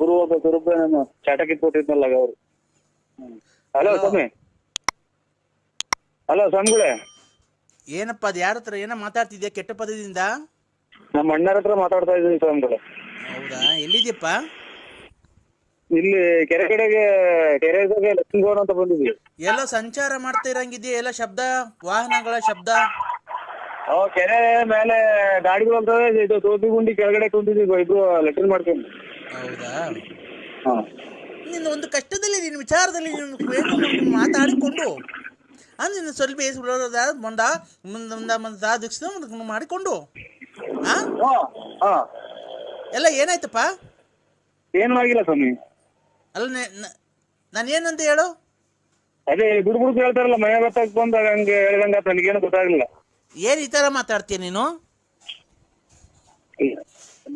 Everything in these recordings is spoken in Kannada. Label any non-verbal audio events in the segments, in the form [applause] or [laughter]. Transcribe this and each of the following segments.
ಗುರು ಒಬ್ಬ ಗುರುಬ್ಬ ನಾನು ಚಾಟಕ್ಕೆ ಕೊಟ್ಟಿದ್ನಲ್ಲ ಅವರು. ಹಲೋ ಸ್ವಾಮಿ. ಹಲೋ ಸ್ವಾಮಿಗಳೇ. ಏನಪ್ಪ ಅದು ಯಾರ ಹತ್ರ ಏನೋ ಮಾತಾಡ್ತಿದ್ಯಾ ಕೆಟ್ಟ ಪದದಿಂದ? ನಮ್ಮ ಅಣ್ಣರ ಹತ್ರ ಮಾತಾಡ್ತಾ ಇದ್ದೀನಿ ಸ್ವಾಮಿಗಳೇ. ಹೌದಾ? ಎಲ್ಲಿದ್ಯಪ್ಪ? ಇಲ್ಲಿ ಕೆರೆ ಕಡೆಗೆ ಕೆರೆಗೆ ಲಕ್ಷ್ಮೀಗೌಡ ಅಂತ ಬಂದಿದ್ವಿ ಎಲ್ಲ ಸಂಚಾರ ಮಾಡ್ತಾ ಇರಂಗಿದ್ಯಾ? ಎಲ್ಲ ಶಬ್ದ? ವಾಹನಗಳ ಶಬ್ದ? ಅವ್ ಕೆರೆ ಮೇಲೆ ಗಾಡಿಗಳು ಅಂತ ಇದು ತೋಪಿ ಗುಂಡಿ ಕೆಳಗಡೆ ಕುಂತಿದ್ವಿ ಇಬ್ರು ಲೆಟರ್ ಮಾಡ್ಕೊಂಡು. ಹೌದಾ? ಹಾ. ನಿನ್ನ ಒಂದು ಕಷ್ಟದಲ್ಲಿ ನಿನ್ನ ವಿಚಾರದಲ್ಲಿ ನೀನು ಮಾತಾಡಿಕೊಂಡು ಅಂದ್ರೆ ನಿನ್ನ ಸ್ವಲ್ಪ ಮುಂದ ಮುಂದ ಮುಂದ ಮುಂದ ದಿಕ್ಸ ಮಾಡಿಕೊಂಡು ಹಾ ಹಾ. ಎಲ್ಲ ಏನಾಯ್ತಪ್ಪ? ಏನೂ ಆಗಿಲ್ಲ ಸ್ವಾಮಿ. ಅಲ್ಲ ನಾನು ಏನಂತ ಹೇಳು? ಅದೇ ಬುಡ್ ಹೇಳ್ತಾರಲ್ಲ ಮನೆ ಗೊತ್ತಾಗ್ ಬಂದಾಗ ಹಂಗೆ ಹೇಳ್ದಂಗ ನನಗೇನು ಗೊತ್ತಾಗ್ಲಿಲ್ಲ. ಏನ್ ಈ ತರ ಮಾತಾಡ್ತೀಯ ನೀನು?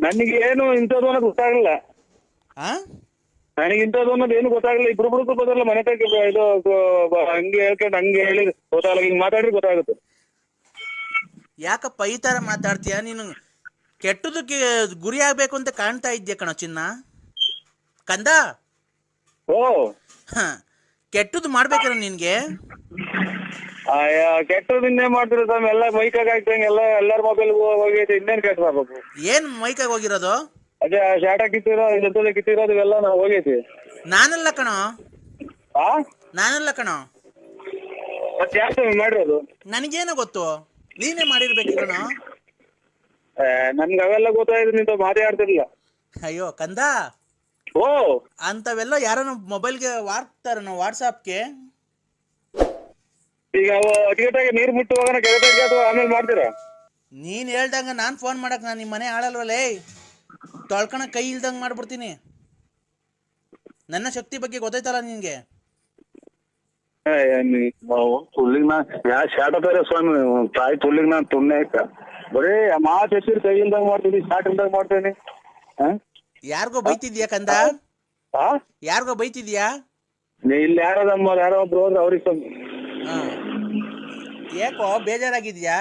ನನಗೆ ಏನು ಇಂಥದ್ದು ಅನ್ನೋದು ಗೊತ್ತಾಗ್ಲಿಲ್ಲ. ಆ? ನನಗೆ ಇಂಥದ್ದು ಅನ್ನೋದು ಏನು ಗೊತ್ತಾಗಲ್ಲ ಇಬ್ರು ಬುಡುಕು ಬದಲ್ಲ ಮನೆ ತಗ ಇದು ಬ- ಹಂಗೆ ಹೇಳ್ಕೊಂಡು ಹಂಗೆ ಹೇಳಿ ಗೊತ್ತಾಗಲ್ಲ. ಹಿಂಗ್ ಮಾತಾಡ್ರಿ ಗೊತ್ತಾಗುತ್ತೆ. ಯಾಕಪ್ಪ ಈ ತರ ಮಾತಾಡ್ತೀಯ? ನೀನು ಕೆಟ್ಟದಕ್ಕೆ ಗುರಿ ಆಗ್ಬೇಕು ಅಂತ ಕಾಣ್ತಾ ಇದ್ಯಾ ಕಣ ಚಿನ್ನ. ಕಂದ? ಓ. ಹ. ಕೆಟ್ಟದ್ದು ಮಾಡ್ಬೇಕಾರ ನಿನಗೆ? ಕೆಟ್ಟದ್ದು ಮಾಡ್ತೀರಿ ಸ್ವಾಮಿ. ಎಲ್ಲ ಮೈಕಾಗ ಹಾಕ್ತಂಗೆ ಎಲ್ಲ ಎಲ್ಲರ ಮೊಬೈಲ್ ಹೋಗೈತೆ ಇನ್ನೇನ್ ಕೆಟ್ಟ ಮಾಡ್ಬೇಕು? ಏನು ಮೈಕಾಗ ಹೋಗಿರೋದು? ಅದೇ ಶಾಟ ಕಿತ್ತಿರೋ ಇಲ್ಲದ ಕಿತ್ತಿರೋದು ಇವೆಲ್ಲ ನಾವು ಹೋಗೈತಿ. ನಾನಲ್ಲ ಕಣೋ. ಆ? ನಾನಲ್ಲ ಕಣೋ. ಮತ್ತೆ ಯಾಕೆ ಸ್ವಾಮಿ ಮಾಡಿರೋದು? ನನಗೇನು ಗೊತ್ತು. ನೀನೇ ಮಾಡಿರ್ಬೇಕು ಕಣೋ. ಏ, ನನ್ಗೆ ಅವೆಲ್ಲ ಗೊತ್ತಾಯ್ತು ನಿಂತ ಮಾತಾಡ್ತಿರ್ಲಿಲ್ಲ ಅಯ್ಯೋ ಕಂದ. ಓ! ಅಂತವೆಲ್ಲ ಯಾರನ್ನ ಮೊಬೈಲ್ಗೆ ವಾರ್ತಾರ ವಾಟ್ಸಾಪ್ಗೆ ಈಗ ಅವು ನೀರ್ ನೀರು ಮುಟ್ಟುವಾಗ ಕೆಳಗೆ ಅಥವಾ ಆಮೇಲೆ ಮಾಡ್ತೀರಾ? ನೀನ್ ಹೇಳ್ದಂಗ ನಾನ್ ಫೋನ್ ಮಾಡಕ್ ನಾನು ನಿಮ್ಮ ಮನೆ ಆಳಲ್ವಲ್ಲೇ ತೊಳ್ಕೊಳ ಕೈ ಇಲ್ದಂಗ ಮಾಡ್ಬಿಡ್ತೀನಿ. ನನ್ನ ಶಕ್ತಿ ಬಗ್ಗೆ ಗೊತ್ತಾಯ್ತಲ್ಲ ನಿನ್ಗೆ? ತುಲ್ಲಿಗ್ ನಾ ಯಾ ಶಾಟ ಬೇರೆ ಸ್ವಾಮಿ? ತಾಯಿ ತುಲ್ಲಿಗ್ ನಾ ತುಣ್ಣೆ ಆಯ್ತ? ಬರೀ ಮಾತು ಹೆಚ್ಚಿರ್ ಕೈ ಇಲ್ದಂಗ್ ಮಾಡ್ತೀನಿ ಶಾಟ್ ಇಲ್ದಂಗ್ ಮಾಡ್ತೀನಿ. ಆ? ಯಾರಿಗೋ ಬೈತಿದ್ಯಾ ಕಂದ? ಯಾರಿಗೋ ಬೈತಿದ್ಯಾ? ನೀ ಇಲ್ಲಿ ಯಾರೋ ನಮ್ಮ ಯಾರೋ ಒಬ್ರು ಹೋದ್ರೆ ಅವ್ರಿಗೆ ಯಾಕೋ ಬೇಜಾರಾಗಿದ್ಯಾ?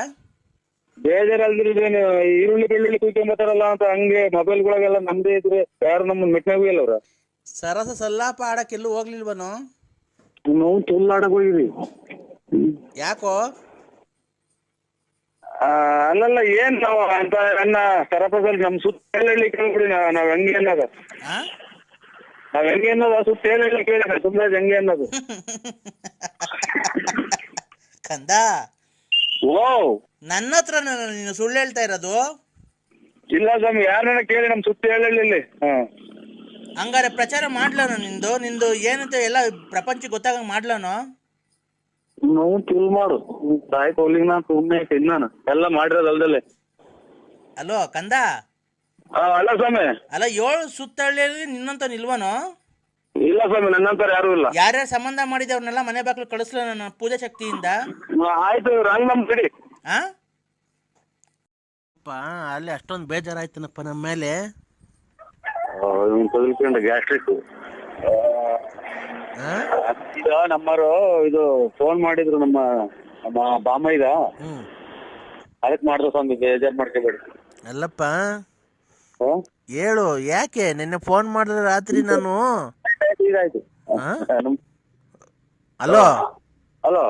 ಬೇಜಾರಲ್ದಿರಿದೇನು ಈರುಳ್ಳಿ ಬೆಳ್ಳುಳ್ಳಿ ಕುಯ್ಕೊಂಬತ್ತಾರಲ್ಲ ಅಂತ ಹಂಗೆ ಮೊಬೈಲ್ಗಳಿಗೆಲ್ಲ ನಮ್ದೇ ಇದ್ರೆ ಯಾರು ನಮ್ಮ ಮೆಟ್ನಾಗೂ ಇಲ್ಲ ಅವ್ರ. ಸರಸ ಸಲ್ಲಾಪ ಆಡಕ್ಕೆಲ್ಲೂ ಹೋಗ್ಲಿಲ್ವನು ನಾವು ತುಲ್ಲಾಡಕ್ ಹೋಗಿದ್ವಿ. ಯಾಕೋ? ಆ, ಅಲ್ಲಲ್ಲ ಏನ್ ನಾವು ಅಂತ ನನ್ನ ಸರಪದಲ್ಲಿ ನಮ್ ಸುತ್ತ ಹೇಳಿ ಕೇಳ್ಬಿಡಿ ನಾವ್ ನಾವ್ ಹೆಂಗೆ ಅನ್ನೋದು. ಆ? ನಾವ್ ಹೆಂಗೆ ಅನ್ನೋದು ಆ ಸುತ್ತ ಹೇಳಿ ಕೇಳಿ ಸುಮ್ಮನೆ ಹೆಂಗೆ ಅನ್ನೋದು. [laughs] ಕಂದ? ಓ ನನ್ನ ಹತ್ರ ನೀನು ಸುಳ್ಳು ಹೇಳ್ತಾ ಇರೋದು. ಇಲ್ಲ ಸ್ವಾಮಿ ಯಾರನ್ನ ಕೇಳಿ ನಮ್ ಸುತ್ತ ಹೇಳಿ ಇಲ್ಲಿ. ಹಾ. ಹಂಗಾರೆ ಪ್ರಚಾರ ಮಾಡ್ಲಾನು ನಿಂದು? ನಿಂದು ಏನಂತ ಎಲ್ಲ ಪ್ರಪಂಚ ಗೊತ್ತಾಗಂಗ್ ಮಾಡ್ಲಾನು? ನೋವು ತಿಲ್ ಮಾಡು. ತಾಯಿ ಕೋಲಿಗೆ ನಾ ಸುಮ್ಮನೆ ತಿನ್ನಾನ ಎಲ್ಲ ಮಾಡಿರೋದು ಅಲ್ದಲ್ಲೇ. ಅಲೋ ಕಂದ? ಅಲ್ಲ ಸ್ವಾಮಿ. ಅಲ್ಲ ಏಳು ಸುತ್ತಳ್ಳಿಯಲ್ಲಿ ನಿನ್ನಂತ ನಿಲ್ವನು? ಇಲ್ಲ ಸ್ವಾಮಿ ನನ್ನಂತರ ಯಾರು ಇಲ್ಲ. ಯಾರ್ಯಾರು ಸಂಬಂಧ ಮಾಡಿದವ್ರನ್ನೆಲ್ಲ ಮನೆ ಬಾಗಿಲು ಕಳಿಸ್ಲ ನನ್ನ ಪೂಜಾ ಶಕ್ತಿಯಿಂದ? ಆಯ್ತು ರಂಗ್ ನಮ್ ಬಿಡಿ. ಆ? ಅಲ್ಲಿ ಅಷ್ಟೊಂದು ಬೇಜಾರಾಯ್ತನಪ್ಪ ನಮ್ಮ ಮೇಲೆ. ತಗಲ್ಕೊಂಡು ಗ್ಯಾಸ್ಟ್ರಿಕ್ ಆ? ಈಗ ನಮ್ಮರು ಇದು ಫೋನ್ ಮಾಡಿದ್ರು ನಮ್ಮ ನಮ್ಮ ಬಾಮೈದ ಹ್ಮ್. ಅದಕ್ಕೆ ಮಾಡ್ದ ಸ್ವಾಮಿ ಬೇಜಾರ್ ಮಾಡ್ಕೋಬೇಡಿ. ಅಲ್ಲಪ್ಪ? ಹೇಳು ಯಾಕೆ? ನಿನ್ನೆ ಫೋನ್ ಮಾಡಿದ್ರೆ ರಾತ್ರಿ ನಾನು. ಇದಾಯ್ತು? ಅಲೋ? ಹಲೋ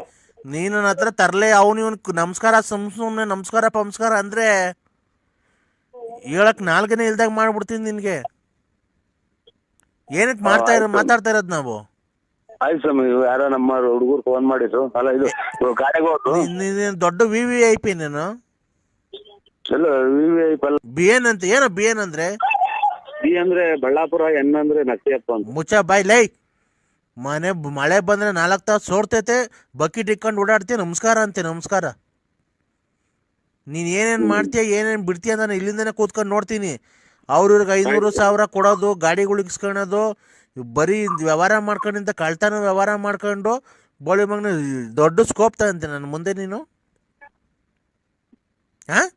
ನೀನು ನನ್ನ ಹತ್ರ ತರ್ಲೆ ಅವನು ಇವನ್ ನಮಸ್ಕಾರ ಸುಮ್ ಸುಮ್ಮನೆ ನಮಸ್ಕಾರ ಪಮಸ್ಕಾರ ಅಂದ್ರೆ ಹೇಳಕ್ ನಾಲ್ಕನೇ ಇಲ್ದಾಗ ಮಾಡ್ಬಿಡ್ತೀನಿ ನಿನ್ಗೆ. ಏನಕ್ ಮಾಡ್ತಾ ಇರೋ ಮಾತಾಡ್ತಾ ಇರೋದ್ ನಾವು? ಆಯ್ತು ಸ್ವಾಮಿ ಯಾರೋ ನಮ್ಮ ಹುಡುಗರು ಫೋನ್ ಮಾಡಿದ್ರು. ಅಲ್ಲ ಇದು ಗಾಡಿಗೆ ಹೋದ್ರು. ನೀನ್- ದೊಡ್ಡ ವಿ ವಿ ಐ ಪಿ ನೀನು? ಬಿ ಎನ್ ಅಂತ ಏನೋ ಬಿ ಎನ್ ಅಂದ್ರೆ? ಬಿ ಅಂದ್ರೆ ಬಳ್ಳಾಪುರ ಎನ್ ಅಂದ್ರೆ ಅಂತ. ಮುಚ್ಚ ಬಾಯ್ ಲೈ. ಮನೆ ಬ- ಮಳೆ ಬಂದ್ರೆ ನಾಲ್ಕು ತಾಸು ಸೋಡ್ತೈತೆ ಬಕೆಟ್ ಇಟ್ಕೊಂಡು ಓಡಾಡ್ತೀಯ ನಮಸ್ಕಾರ ಅಂತೆ ನಮಸ್ಕಾರ. ನೀನ್ ಏನೇನ್ ಮಾಡ್ತೀಯ ಏನೇನ್ ಬಿಡ್ತೀಯ ನಾನು ಇಲ್ಲಿಂದನೇ ಕೂತ್ಕೊಂಡು ನೋಡ್ತೀನಿ. ಅವ್ರವ್ರಿಗೆ ಐನೂರು ಸಾವಿರ ಕೊಡೋದು ಗಾಡಿಗಳು ಇಸ್ಕೊಳೋದು ಬರೀ ವ್ಯವಹಾರ ಮಾಡ್ಕೊಂಡಿಂತ ಕಳ್ತನ ವ್ಯವಹಾರ ಮಾಡ್ಕೊಂಡು ಬೋಳಿ ಮಗನ ದೊಡ್ಡ ಸ್ಕೋಪ್ ತಗಂತೆ ನನ್ನ ಮುಂದೆ ನೀನು. ಹಾಂ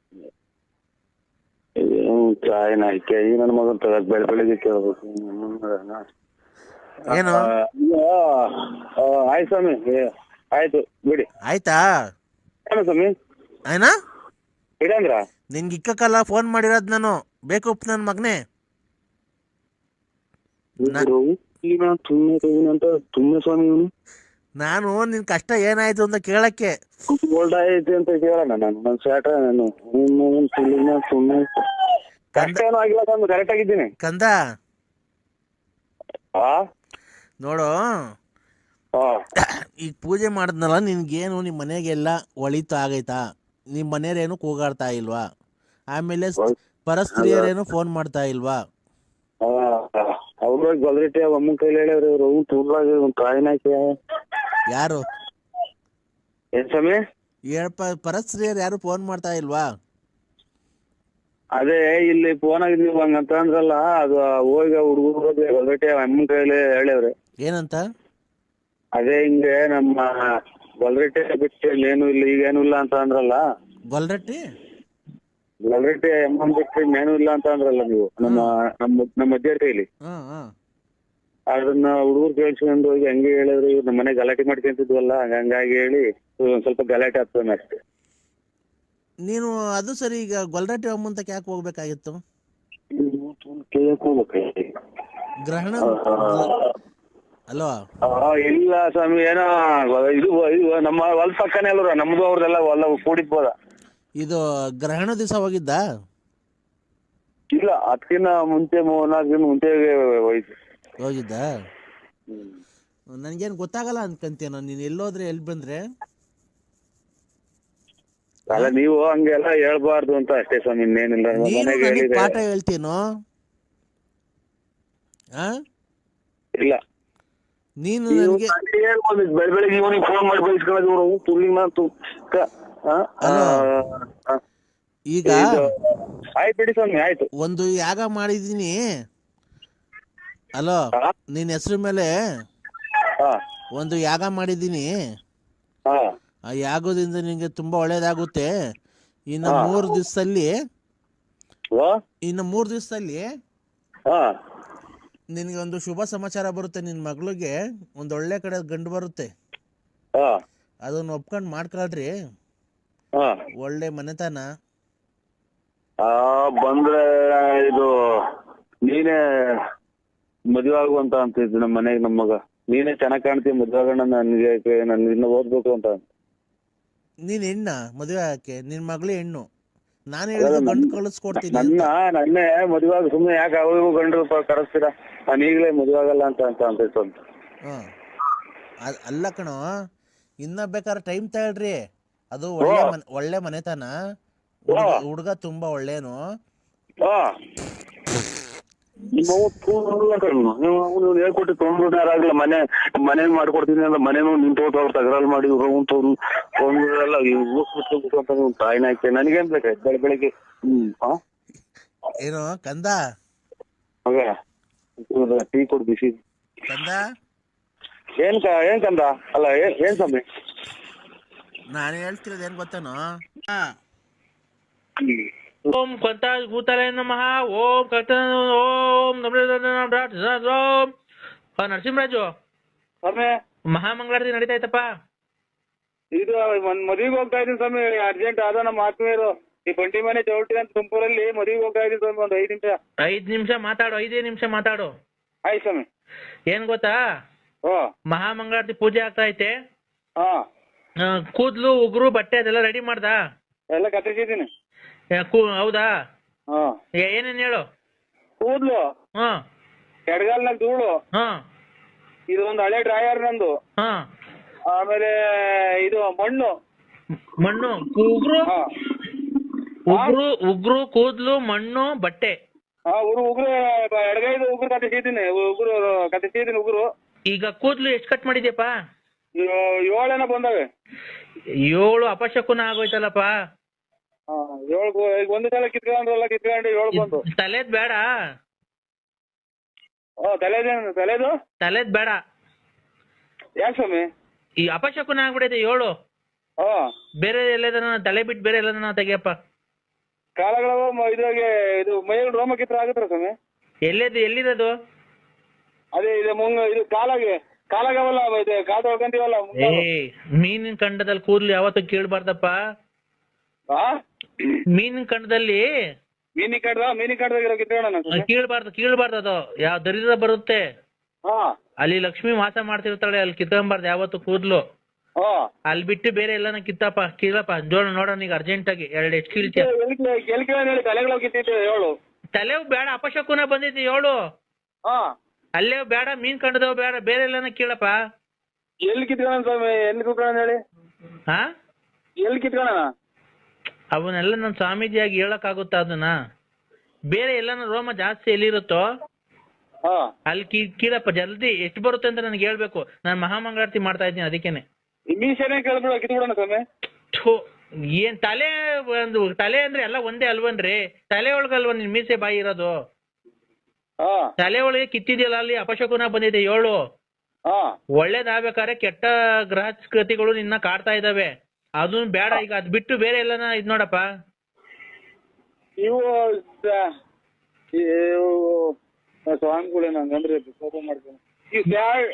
ಏನಾಯ್ಕೆ ಈ ನನ್ನ ಮಗನ್ ತಗದ್ ಬೆಳ ಬೆಳಿಗ್ಗೆ ಕೇಳ್ಬೇಕು. ಏನು? ಆಯ್ತು ಸ್ವಾಮಿ ಆಯ್ತು ಬಿಡಿ. ಆಯ್ತಾ? ಏನು ಸ್ವಾಮಿ? ಆಯ್ನಾ ಇಡಂದ್ರ? ನಿನ್ಗೆ ಇಕ್ಕಕ್ಕಲ್ಲ ಫೋನ್ ಮಾಡಿರೋದ್ ನಾನು. ಬೇಕು ನನ್ನ ಮಗನೇ. ಅಂತ ತುಮ್ಮೆ ಸ್ವಾಮಿ ಇವನು. ನಾನು ನಿನ್ ಕಷ್ಟ ಏನಾಯ್ತು ಅಂತ ಕೇಳಕ್ಕೆ. ಗೋಲ್ಡ್ ಆಯ್ತು ಅಂತ ಕೇಳೋಣ ನಾನು. ನನ್ನ ಸ್ಯಾಟ ನಾನು. ಹ್ಮ್ ಏನೂ ಆಗಿಲ್ಲ ನಾನು ಕರೆಕ್ಟ್ ಆಗಿದ್ದೀನಿ. ಕಂದ? ಆ? ನೋಡು. ಆ. ಈಗ ಪೂಜೆ ಮಾಡಿದ್ನಲ್ಲ ನಿನ್ಗೇನು ನಿಮ್ಮ ಮನೆಗೆಲ್ಲ ಒಳಿತು ಆಗೈತಾ? ನಿಮ್ಮ ಮನೆಯವ್ರೇನು ಕೂಗಾಡ್ತಾ ಇಲ್ವಾ? ಆಮೇಲೆ ಸ್- ಪರಸ್ತ್ರೀಯರೇನು ಫೋನ್ ಮಾಡ್ತಾ ಇಲ್ವಾ? ಅವ್ರ ಗೊಲ್ರಿಟಿ ಅಮ್ಮನ ಕೈಲಿ ಹೇಳ್ಯಾವ್ರಿ ಅವ್ರು ತುಳ್ದಾಗ ಒಂದು ಕಾಯಿನ ಹಾಕಿ ಯಾರು? ಏನ್ ಸ್ವಾಮಿ? ಹೇಳ್ಪ ಪರಸ್ತ್ರೀಯರು ಯಾರು ಫೋನ್ ಮಾಡ್ತಾ ಇಲ್ವಾ? ಅದೇ ಇಲ್ಲಿ ಫೋನ್ ಆಗಿದ್ವಿ ಹಂಗಂತ ಅಂದ್ರಲ್ಲ ಅದು ಹೋಗಿ ಹುಡುಗರು ಗೊಲ್ರಿಟಿ ಅಮ್ಮನ ಕೈಲಿ ಹೇಳವ್ರೆ ಏನಂತ? ಅದೇ ಹಿಂಗೆ ನಮ್ಮ ಗೊಲ್ರಿಟಿ ಬಿಟ್ಟು ಏನು ಇಲ್ಲ ಈಗೇನು ಇಲ್ಲ ಅಂತ ಅಂದ್ರಲ್ಲ. ಗೊಲ್ರಟ್ಟಿ ಗೊಲ್ರಿಟಿ ಅಮ್ಮನ್ ಬಿಟ್ಟು ಇನ್ನೇನು ಇಲ್ಲ ಅಂತ ಅಂದ್ರಲ್ಲ ನೀವು ನಮ್ಮ ನಮ್ಮ ನಮ್ಮ ಕೈಲಿ. ಹಾಂ ಹಾಂ. ಅದನ್ನ ಹುಡುಗರು ಕೇಳಿಸ್ಕೊಂಡು ಹೋಗಿ ಹಂಗೆ ಹೇಳಿದ್ರು ಇವ್ರು ನಮ್ಮ ಮನೆ ಗಲಾಟೆ ಮಾಡ್ಕೊಂತಿದ್ವಲ್ಲ ಹಂಗ- ಹಂಗಾಗಿ ಹೇಳಿ ಒಂದ್ ಸ್ವಲ್ಪ ಗಲಾಟೆ ಆಗ್ತದೆ ಅಷ್ಟೇ ನೀನು ಅದು ಸರಿ ಈಗ ಗೊಲ್ರಾಟಿ ಅಮ್ಮಂತಕ್ಕೆ ಯಾಕೆ ಹೋಗ್ಬೇಕಾಗಿತ್ತು? ಗ್ರಹಣ ಅಲ್ವಾ ಇಲ್ಲ ಸ್ವಾಮಿ ಏನೋ ಇದು ಇದು ನಮ್ಮ ಹೊಲ ಪಕ್ಕನೇ ಅಲ್ರ ನಮ್ದು ಅವ್ರದೆಲ್ಲ ಹೊಲ ಕೂಡಿದ್ಬೋದ? ಇದು ಗ್ರಹಣ ದಿವಸ ಹೋಗಿದ್ದ? ಇಲ್ಲ ಅದಕ್ಕಿಂತ ಮುಂಚೆ ಮೂರ್ನಾಲ್ಕು ದಿನ ಮುಂಚೆ ಹೋಯ್ತು ಹೋಗಿದ್ದ? ನನಗೇನು ಗೊತ್ತಾಗಲ್ಲ ಅನ್ಕಂತೀನೋ ನೀನು ಎಲ್ಲೋದ್ರೆ ಎಲ್ಲಿ ಬಂದ್ರೆ ಅಲ್ಲ ನೀವು ಹಂಗೆಲ್ಲ ಹೇಳ್ಬಾರ್ದು ಅಂತ ಅಷ್ಟೇ ಸ್ವಾಮಿ ಇನ್ನೇನಿಲ್ಲ. ನೀನು ಮನೆಗೆ ನನಗೆ ಪಾಠ ಹೇಳ್ತೀನೋ? ಆ? ಇಲ್ಲ. ನೀನು ನನಗೆ ಬೆಳ ಬೆಳಿಗ್ಗೆ ಇವನಿಗೆ ಫೋನ್ ಮಾಡಿ ಬೈಸ್ಕೊಳ್ಳೋದು ಇವರು ತುಳ್ಳಿನ ತು ಕ- ಆ? ಆ, ಆ. ಈಗ ಇದು ಆಯ್ತು ಬಿಡಿ ಸ್ವಾಮಿ ಆಯ್ತು. ಒಂದು ಯಾಗ ಮಾಡಿದೀನಿ ಅಲೋ ಹಾ? ನಿನ್ನ ಹೆಸರು ಮೇಲೆ ಹಾ ಒಂದು ಯಾಗ ಮಾಡಿದ್ದೀನಿ. ಹಾ ಆ ಯಾಗದಿಂದ ನಿಮಗೆ ತುಂಬಾ ಒಳ್ಳೇದಾಗುತ್ತೆ. ಇನ್ನು ಮೂರು ದಿವಸದಲ್ಲಿ ಇನ್ನು ಮೂರು ದಿವಸದಲ್ಲಿ ನಿನಗೆ ಒಂದು ಶುಭ ಸಮಾಚಾರ ಬರುತ್ತೆ ನಿನ್ ಮಗಳಿಗೆ. ಒಂದು ಒಳ್ಳೆ ಕಡೆ ಗಂಡು ಬರುತ್ತೆ. ಅದನ್ನ ಒಪ್ಕೊಂಡು ಮಾಡ್ಕೊಳ್ರಿ. ಹಾ. ಒಳ್ಳೆ ಮನೆತನ. ಆ ಬಂದ್ರೆ ಇದು ನೀನೇ ಮದುವೆ ಆಗುವಂತ ಅಂತಿದ್ದು ನಮ್ಮ ಮನೆಗೆ ನಮ್ಮ ಮಗ. ನೀನೇ ಚೆನ್ನಾಗಿ ಕಾಣ್ತೀಯ ಮದುವೆ ಆಗೋಣ ನನ್ಗೆ ನನ್ ಇನ್ನ ಓದ್ಬೇಕು ಅಂತ. ನೀನು ಹೆಣ್ಣ? ಮದುವೆ ಆಗಕ್ಕೆ ನಿನ್ ಮಗಳು ಹೆಣ್ಣು. ನಾನು ಹೇಳಿದ ಗಂಡು ಕಳಿಸ್ಕೊಡ್ತೀನಿ ನನ್ನ ನನ್ನೇ ಮದುವೆ ಆಗ ಸುಮ್ನೆ ಯಾಕೆ ಅವು ಗಂಡ್ರು ಕರೆಸ್ತೀರಾ? ನಾನು ಈಗಲೇ ಮದುವೆ ಆಗಲ್ಲ ಅಂತ ಅಂತ ಅಂತಿತ್ತು ಅಂತ. ಹಾಂ. ಅಲ್ಲ ಕಣೋ ಇನ್ನ ಬೇಕಾದ್ರೆ ಟೈಮ್ ತಗೊಳ್ರಿ. ಅದು ಒಳ್ಳೆ ಮನೆ ಒಳ್ಳೆ ಮನೆತನ. ಹುಡುಗ- ಹುಡುಗ ತುಂಬಾ ಒಳ್ಳೇನು. ಹಾ ನೀವು ಹೇಳ್ಕೊಟ್ಟು ತೊಂದ್ರೆ ಯಾರಾಗ್ಲಿಲ್ಲ ಮನೆ ಮನೆ ಮಾಡ್ಕೊಡ್ತೀನಿ ಅಂತ ಮನೇನು ನಿಂತು ಅವ್ರು ತಗರಾಲ್ ಮಾಡಿ ತೋರು ತೊಂದ್ರೆ ಎಲ್ಲ ಹೋಗ್ಬಿಟ್ಟು ಅಂತ ತಾಯಿನ ಹಾಕಿ ನನಗೇನ್ ಬೇಕಾಯ್ತು ಬೆಳ ಬೆಳಿಗ್ಗೆ? ಹ್ಮ್. ಹಾ ಏನು ಕಂದ? ಮಗ ಇವ್ರ ಟೀ ಕೊಡು ಬಿಸಿ. ಕಂದ? ಏನ್ ಕ ಏನ್ ಕಂದ? ಅಲ್ಲ ಏನ್ ಏನ್ ಸ್ವಾಮಿ? ನಾನು ಹೇಳ್ತಿರೋದು ಏನು ಗೊತ್ತೇನೋ? ಓಂ ಕಂತ ಭೂತಾಲಯ ನಮಃ. ಓಂ ಕಂತ ಓಂ ನಮಃ. ಓಂ ನರಸಿಂಹರಾಜು. ಸ್ವಾಮಿ. ಮಹಾಮಂಗಳಾರತಿ ನಡೀತಾ ಇತ್ತಪ್ಪ ಇದು ಒಂದ್ ಮದ್ವಿಗೆ ಹೋಗ್ತಾ ಇದೀನಿ ಸ್ವಾಮಿ. ಅರ್ಜೆಂಟ್ ಆದ ನಮ್ಮ ಆತ್ಮೀಯರು. ಈ ಬಂಡಿ ಮನೆ ಚೌಟಿ ಅಂತ ತುಮಕೂರಲ್ಲಿ ಮದ್ವಿಗೆ ಹೋಗ್ತಾ ಇದೀನಿ ಸ್ವಾಮಿ. ಒಂದ್ ಐದ್ ನಿಮಿಷ. ಐದ್ ನಿಮಿಷ ಮಾತಾಡು ಐದೇ ನಿಮಿಷ ಮಾತಾಡು. ಆಯ್ತು ಸ್ವಾಮಿ. ಏನ್ ಗೊತ್ತಾ? ಓ ಮಹಾಮಂಗಳಾರತಿ ಪೂಜೆ ಆಗ್ತಾ ಐತೆ. ಹಾ. ಕೂದ್ಲು ಉಗುರು ಬಟ್ಟೆ ಅದೆಲ್ಲ ರೆಡಿ ಮಾಡ್ದಾ? ಎಲ್ಲ ಕತ್ತರಿಸಿದ್ದೀನಿ. ಹೌದಾ? ಹಾ. ಏ- ಏನೇನ್ ಹೇಳು? ಕೂದ್ಲು. ಹಾ. ಎಡಗಾಲ್ನಾಗ ಧೂಳು. ಹಾ. ಇದು ಒಂದು ಹಳೆ ಡ್ರಾಯರ್ ನಂದು. ಹಾ. ಆಮೇಲೆ ಇದು ಮಣ್ಣು. ಮಣ್ಣು ಉಗುರು? ಉಗ್ರು ಉಗುರು ಉಗುರು ಕೂದ್ಲು ಮಣ್ಣು ಬಟ್ಟೆ. ಹಾ ಉಗುರು ಉಗುರು ಕತೆ ಉಗುರು ಕತ್ತಿಸಿದ್ದೀನಿ ಉಗುರು ಕತ್ತಿಸಿದ್ದೀನಿ ಉಗ್ರು. ಈಗ ಕೂದ್ಲು ಎಷ್ಟು ಕಟ್ ಮಾಡಿದ್ಯಪ್ಪ? ಏಳೇನ ಬಂದವೆ. ಏಳು ಅಪಶಕುನ ಆಗೋಯ್ತಲ್ಲಪ್ಪ. ಹಾ ಏಳು ಒಂದು ಸಲ ಕಿತ್ಕೊಂಡ್ರಲ್ಲ ಕಿತ್ಕೊಂಡು ಏಳು ಬಂದು. ತಲೆದ್ ಬೇಡ. ಓ ತಲೆದೇನು ತಲೆದು? ತಲೆದ್ ಬೇಡ. ಯಾಕೆ ಸ್ವಾಮಿ? ಈ ಅಪಶಕುನ ಆಗ್ಬಿಡೈತೆ ಏಳು. ಹಾ. ಬೇರೆ ಎಲ್ಲದನ್ನ ತಲೆ ಬಿಟ್ಟು ಬೇರೆ ಎಲ್ಲದನ್ನ ತೆಗಿಯಪ್ಪ. ಕಾಲಗಳ ಇದ್ರಾಗೆ ಇದು ಮೈಯಲ್ಲಿ ರೋಮ ಕಿತ್ರ ಆಗುತ್ತಾ ಸ್ವಾಮಿ? ಎಲ್ಲಿದು ಎಲ್ಲಿದದು? ಅದೇ ಇದು ಮುಂಗ ಇದು ಕಾಲಾಗೆ ಕಾಲಾಗವಲ್ಲ ಇದು ಕಾದು ಹೋಗಂತೀವಲ್ಲ ಏ ಮೀನಿನ ಕಂಡದಲ್ಲಿ ಕೂದ್ಲು ಯಾವತ್ತೂ ಕೀಳ್ಬಾರ್ದಪ್ಪ. ಹಾ ಮೀನಿನ ಕಂಡದಲ್ಲಿ ಮೀನಿ ಕಡ್ದ ಮೀನಿ ಕಡ್ದಾಗಿರೋ ಕಿತ್ಕೊಳ್ಳೋಣ ಕೀಳ್ಬಾರ್ದು ಕೀಳ್ಬಾರ್ದು ಅದು. ಯಾವ ದರಿದ್ರ ಬರುತ್ತೆ. ಅಲ್ಲಿ ಲಕ್ಷ್ಮಿ ವಾಸ ಮಾಡ್ತಿರ್ತಾಳೆ ಅಲ್ಲಿ ಕಿತ್ಕೊಂಬಾರ್ದು ಯಾವತ್ತು ಕೂದ್ಲು. ಅಲ್ಲಿ ಬಿಟ್ಟು ಬೇರೆ ಎಲ್ಲಾನ ಕಿತ್ತಪ್ಪ ಕೀಳಪ್ಪ ಜೋಳ ನೋಡೋಣ ಈಗ ಅರ್ಜೆಂಟ್ ಆಗಿ ಎರಡು ಎಷ್ಟು ಕೀಳ್ತೀಯ ಹೇಳಿ ಹೇಳು. ತಲೆ ಬೇಡ ಅಪಶಕುನ ಬಂದೈತಿ ಏಳು ಅಲ್ಲೇ ಬೇಡ ಮೀನ್ ಕಂಡದವ್ ಬೇಡ ಬೇರೆ ಎಲ್ಲಾನ ಕೀಳಪ್ಪ. ಎಲ್ಲಿ ಕಿತ್ಕೊಳ್ಳೋಣ ಸ್ವಾಮಿ ಎಲ್ಲಿ ಕಿತ್ಕೊಳ್ಳೋಣ ಹೇಳಿ? ಹಾ ಎಲ್ಲಿ ಕಿತ್ಕೊಳ್ಳೋಣ ಅವನ್ನೆಲ್ಲ ನನ್ ಸ್ವಾಮೀಜಿಯಾಗಿ ಹೇಳಕ್ಕಾಗುತ್ತಾ ಅದನ್ನ? ಬೇರೆ ಎಲ್ಲಾನ ರೋಮ ಜಾಸ್ತಿ ಎಲ್ಲಿರುತ್ತೋ? ಅಲ್ಲಿ ಕೀ ಕೀಳಪ್ಪ ಜಲ್ದಿ ಎಷ್ಟು ಬರುತ್ತೆ ಅಂತ ನನಗೆ ಹೇಳ್ಬೇಕು. ನಾನು ಮಹಾಮಂಗಳಾರತಿ ಮಾಡ್ತಾ ಇದ್ದೀನಿ ಅದಕ್ಕೇನೆ. ಏನ್ ತಲೆ ಒಂದು ತಲೆ ಅಂದ್ರೆ ಎಲ್ಲ ಒಂದೇ ಅಲ್ವನ್ರಿ? ತಲೆ ಒಳಗಲ್ವ ನಿನ್ ಮೀಸೆ ಬಾಯಿ ಇರೋದು? ತಲೆ ಒಳಗೆ ಕಿತ್ತಿದ್ಯಲ್ಲ ಅಲ್ಲಿ ಅಪಶಕುನ ಬಂದಿದೆ ಏಳು? ಒಳ್ಳೇದಾಗ್ಬೇಕಾದ್ರೆ ಕೆಟ್ಟ ಗ್ರಹಸ್ಕೃತಿಗಳು ನಿನ್ನ ಕಾಡ್ತಾ ಇದಾವೆ ಅದನ್ನ ಬೇಡ ಈಗ ಅದ್ ಬಿಟ್ಟು ಬೇರೆ ಎಲ್ಲಾನ ಇದ್ ನೋಡಪ್ಪ. ಇವು ಸ- ಇವು ಸ್ವಾಮಿಗಳೇ ನಂಗಂದ್ರೆ ಕೋಪ ಮಾಡ್ತೀನಿ. ಈ ಸ್ಯಾ-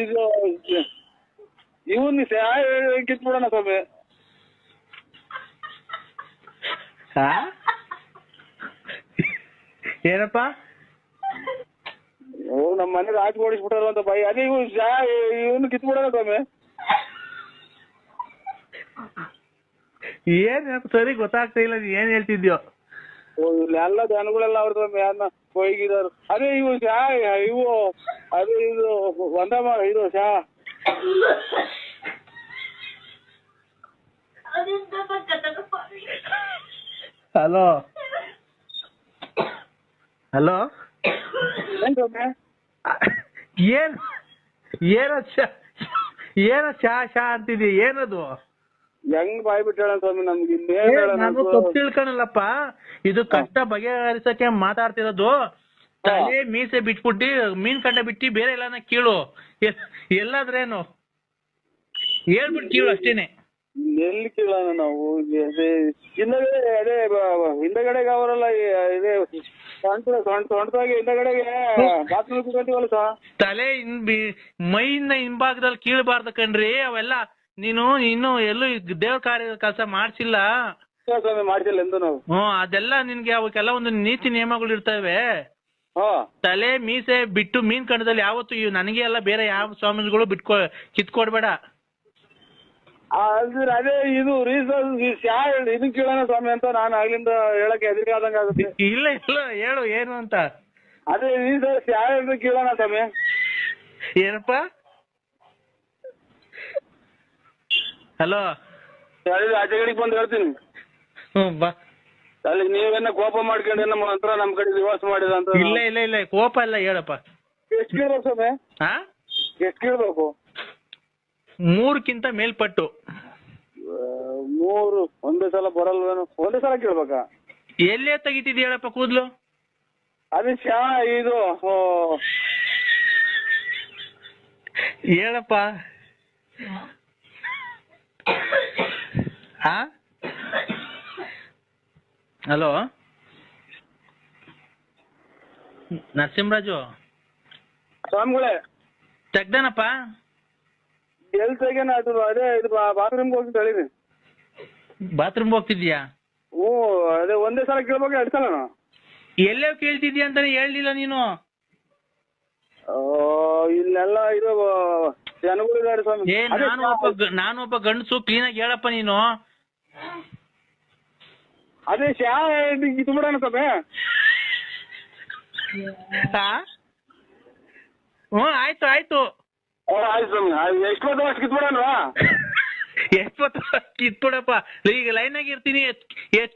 ಇದು ಇವನ್ ಸ್ಯಾ ಕಿತ್ಬಿಡೋಣ ಸ್ವಾಮಿ. ಹಾ? ಏನಪ್ಪ? ಓ ನಮ್ಮ ಮನೆ ರಾಜ್ ಓಡಿಸ್ಬಿಟ್ಟಾರ ಅಂತ ಬಾಯಿ ಅದೇ ಇವ್ ಸ್ಯಾ ಇವನು ಕಿತ್ಬಿಡೋಣ ಸ್ವಾಮಿ. ಏನ್ ಸರಿ ಗೊತ್ತಾಗ್ತಾ ಇಲ್ಲ ನೀನ್ ಏನ್ ಹೇಳ್ತಿದ್ಯೋ. ಎಲ್ಲ ಜನಗಳೆಲ್ಲ ಅವ್ರ ಸ್ವಾಮಿ ಯಾರನ್ನ ಹೋಗಿದಾರು ಅದೇ ಇವು ಶಾ ಇವು ಅದೇ ಇದು ಒಂದ ಇದು ಶಾ. ಹಲೋ. ಹಲೋ. ಏನ್ ಏನೋ ಶಾ ಏನ ಶಾ ಶಾ ಅಂತಿದ್ಯ ಏನದು? ಹೆಂಗ್ ಬಾಯ್ ಬಿಟ್ಟಾಳ ಸ್ವಾಮಿ ನಮ್ಗೆ ನಾನು ತಪ್ಪು ತಿಳ್ಕೊಳಲ್ಲಪ್ಪ ಇದು ಕಷ್ಟ ಬಗೆಹರಿಸಕ್ಕೆ ಮಾತಾಡ್ತಿರೋದು. ತಲೆ ಮೀಸೆ ಬಿಟ್ಬಿಟ್ಟಿ ಮೀನ್ ಕಂಡ ಬಿಟ್ಟಿ ಬೇರೆ ಎಲ್ಲಾನ ಕೇಳು. ಎಲ್- ಎಲ್ಲಾದ್ರೇನು? ಹೇಳ್ಬಿಟ್ಟು ಕೀಳು ಅಷ್ಟೇನೆ. ಎಲ್ಲಿ ಕೇಳೋಣ ನಾವು? ಹಿಂದಗಡೆ ಅದೇ ಹಿಂದಗಡೆಗೆ ಅವರೆಲ್ಲ ಇದೇ ಸೊಂಟದಾಗಿ ಹಿಂದಗಡೆಗೆ ಬಾತ್ರೂಮ್ ತಲೆ ಮೈಯಿಂದ ಹಿಂಭಾಗದಲ್ಲಿ ಕೀಳ್ಬಾರ್ದು ಕಣ್ರಿ ಅವೆಲ್ಲ ನೀನು ಇನ್ನು ಎಲ್ಲೂ ದೇವ್ರ ಕಾರ್ಯ ಕೆಲಸ ಮಾಡ್ಸಿಲ್ಲ. ಸ್ವಾಮಿ ಮಾಡ್ತಿಲ್ಲ ಎಂದು ನಾವು. ಹ್ಮ್ ಅದೆಲ್ಲ ನಿನ್ಗೆ ಅವಕ್ಕೆಲ್ಲ ಒಂದು ನೀತಿ ನಿಯಮಗಳು ಇರ್ತವೆ. ಹಾ. ತಲೆ ಮೀಸೆ ಬಿಟ್ಟು ಮೀನ್ ಕಂಡದಲ್ಲಿ ಯಾವತ್ತು ಇವ್ ನನಗೆ ಎಲ್ಲ ಬೇರೆ ಯಾವ ಸ್ವಾಮಿಗಳು ಬಿಟ್ಕೊ ಕಿತ್ಕೊಡ್ಬೇಡ. ಅಂದ್ರೆ ಅದೇ ಇದು ರೀಸನ್ ಯಾ ಇದು ಕೇಳೋಣ ಸ್ವಾಮಿ ಅಂತ ನಾನು ಆಗ್ಲಿಂದ ಹೇಳಕ್ಕೆ ಹೆದರಿ ಆದಂಗ ಆಗುತ್ತೆ. ಇಲ್ಲ ಇಲ್ಲ ಹೇಳು ಏನು ಅಂತ. ಅದೇ ರೀಸನ್ ಯಾವ ಕೇಳೋಣ ಸ್ವಾಮಿ. ಏನಪ್ಪ? ಹಲೋ. ಅಲ್ಲಿ ಆಚೆ ಕಡೆಗೆ ಬಂದು ಹೇಳ್ತೀನಿ. ಹ್ಮ್ ಬಾ. ಅಲ್ಲಿ ನೀವೇನ ಕೋಪ ಮಾಡ್ಕೊಂಡು ನಮ್ಮ ಹತ್ರ ನಮ್ ಕಡೆ ನಿವಾಸ ಮಾಡಿದ ಅಂತ ಇಲ್ಲ ಇಲ್ಲ ಇಲ್ಲ ಕೋಪ ಇಲ್ಲ ಹೇಳಪ್ಪ. ಎಷ್ಟು ಕೇಳ್ಬೇಕು ಸ್ವಾಮಿ? ಹಾ ಎಷ್ಟು ಕೇಳ್ಬೇಕು ಮೂರಕ್ಕಿಂತ ಮೇಲ್ಪಟ್ಟು. ಮೂರು ಒಂದೇ ಸಲ ಬರಲ್ವೇನು? ಒಂದೇ ಸಲ ಕೇಳ್ಬೇಕಾ? ಎಲ್ಲೇ ತೆಗಿತಿದ್ಯ ಹೇಳಪ್ಪ ಕೂದಲು? ಅದೇ ಶಾ ಇದು ಹೇಳಪ್ಪ. ಹಾ ಹಲೋ? ನರಸಿಂಹರಾಜು? ಸ್ವಾಮಿಗಳೇ. ತೆಗ್ದೇನಪ್ಪ? ಎಲ್ ತೆಗೇನ ಅದು ಅದೇ ಇದು ಬಾತ್ರೂಮ್ಗೆ ಹೋಗಿ ಹೇಳಿನಿ ಬಾತ್ರೂಮ್ ಹೋಗ್ತಿದ್ಯಾ ಓ ಅದೇ ಒಂದೇ ಸಲ ಕೇಳ್ಬೇಕು ಎರಡು ಸಲ ಎಲ್ಲೇ ಕೇಳ್ತಿದ್ಯಾ ಅಂತಾನೆ ಹೇಳಲಿಲ್ಲ ನೀನು. ಇಲ್ಲೆಲ್ಲ ಇದು ಜನಗಳಿದ್ದಾರೆ ಸ್ವಾಮಿ. ಏ ಅದೇ ನಾನು ಒಬ್ಬ ಗ- ನಾನು ಒಬ್ಬ ಗಂಡಸು ಕ್ಲೀನ್ ಆಗಿ ಹೇಳಪ್ಪ ನೀನು. ಅದೇ ಶಾ ಇದು ಬಿಡೋಣ ಸ್ವಾಮಿ. ಹಾ ಹ್ಞೂ ಆಯ್ತು ಆಯ್ತು. ಆಯ್ತು ಸ್ವಾಮಿ. ಆಯ್ತು, ಎಷ್ಟು ಅಷ್ಟು ಕಿತ್ಬಿಡಪ್ಪ ಈಗ ಲೈನ್ ಆಗಿ ಇರ್ತೀನಿ.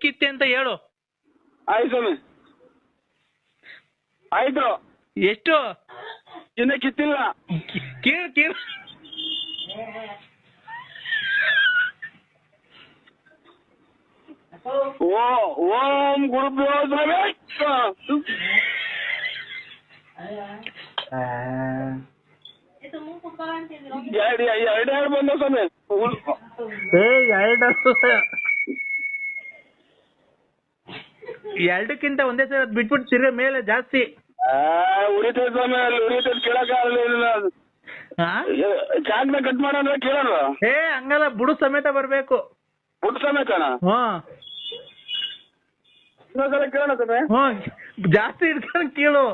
ಕಿತ್ತೆ ಅಂತ ಹೇಳು. ಆಯ್ತು ಸ್ವಾಮಿ. ಆಯ್ತು. ಎಷ್ಟು? ಇನ್ನ ಕಿತ್ತಿಲ್ಲ. ಕೀಳು ಕೀಳು. ಓ ಓಂ ಗುರುಭ್ಯೋ ಸ್ವಾಮಿ ಎರಡು ಎರಡು ಎರಡು ಬಂದ ಸ್ವಾಮಿ. ಉಲ್- ಏ ಎರಡು. ಎರಡಕ್ಕಿಂತ ಒಂದೇ ಸಲ ಬಿಟ್ಬಿಟ್ಟು ತಿರ್ಗ ಮೇಲೆ ಜಾಸ್ತಿ. ಸ್ವಾಮಿ ಅಲ್ಲಿ ಉರಿತೈತೆ ಕೇಳಕ್ ಆಗಲಿಲ್ಲ ಹಾ ಚಾಕ್ನ ಕಟ್ ಮಾಡೋಣ ಕೇಳೋಣ? ಏ ಹಂಗಲ್ಲ ಬುಡು ಸಮೇತ ಬರ್ಬೇಕು. ಪುಟ್ಟ ಸಮೇತನ? ಹ್ಮ್ ಇನ್ನೊಂದ್ಸಲ ಕೇಳೋಣ ಸ್ವಾಮಿ. ಹ್ಮ್ ಜಾಸ್ತಿ ಹಿಡ್ಕೊಂಡು ಕೇಳು.